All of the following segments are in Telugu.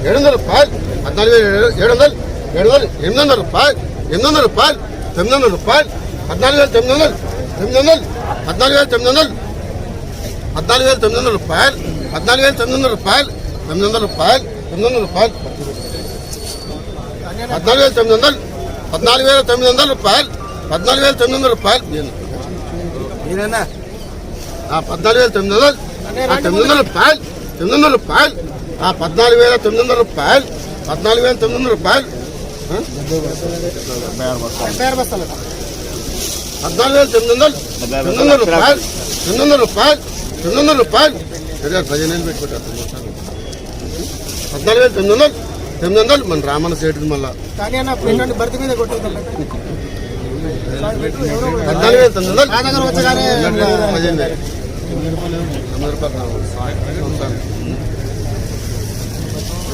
ఏడు వందల రూపాయలు పద్నాలుగు వేల ఏడు వందలు ఏడు వందలు ఎనిమిది వందల రూపాయలు ఎనిమిది వందల రూపాయలు తొమ్మిది వందల రూపాయలు పద్నాలుగు వేల తొమ్మిది వందలు తొమ్మిది వందలు పద్నాలుగు వేల తొమ్మిది వందలు పద్నాలుగు వేల తొమ్మిది వందల రూపాయలు పద్నాలుగు వేల తొమ్మిది వందల రూపాయలు తొమ్మిది వందల రూపాయలు తొమ్మిది వందల రూపాయలు పద్నాలుగు వేల తొమ్మిది వందలు పద్నాలుగు వేల తొమ్మిది వందల రూపాయలు పద్నాలుగు వేల తొమ్మిది వందల రూపాయలు పద్నాలుగు వేల తొమ్మిది వందలు తొమ్మిది వందల రూపాయలు తొమ్మిది వందల రూపాయలు ఆ పద్నాలుగు వేల తొమ్మిది వందల రూపాయలు. పద్నాలుగు వేల తొమ్మిది వందల రూపాయలు. పద్నాలుగు వేల తొమ్మిది వందలు. తొమ్మిది వందల రూపాయలు. తొమ్మిది వందల రూపాయలు. తొమ్మిది వందల రూపాయలు. సరే పదిహేను పెట్టుకుంటారు పద్నాలుగు వేల తొమ్మిది వందలు. తొమ్మిది వందలు. మన రామన్న సేటుది మళ్ళా. పద్నాలుగు వేల తొమ్మిది వందలు. పదిహేను వేలు తొమ్మిది రూపాయలు రావాలి. మూడు సార్లు అంటే కానీ కానీ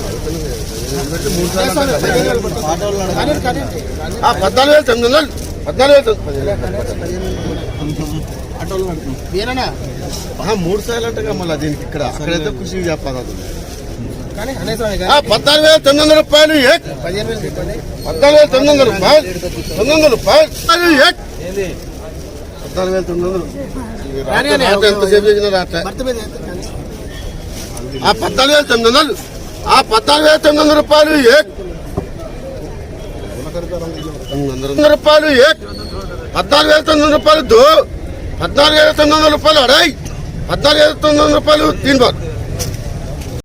ఆ పద్నాలుగు వేల తొమ్మిది వందలు పద్నాలుగు వేల మూడు సార్లు అంటగా మళ్ళీ దీనికి ఇక్కడ అక్కడైతే ఖుషి చెప్పాలి పద్నాలుగు వేల తొమ్మిది వందల రూపాయలు పద్నాలుగు వేల తొమ్మిది వందల రూపాయలు తొమ్మిది వందల రూపాయలు పద్నాలుగు వేల తొమ్మిది వందలు ఎంత? ఆ పద్నాలుగు వేల తొమ్మిది వందలు ఆ పద్నాలుగు వేల తొమ్మిది వందల రూపాయలు ఏ వందల రూపాయలు ఏ పద్నాలుగు వేల తొమ్మిది వందల రూపాయలు దో. పద్నాలుగు వేల తొమ్మిది వందల రూపాయలు అడాయి పద్నాలుగు వేల తొమ్మిది వందల రూపాయలు దీని బార్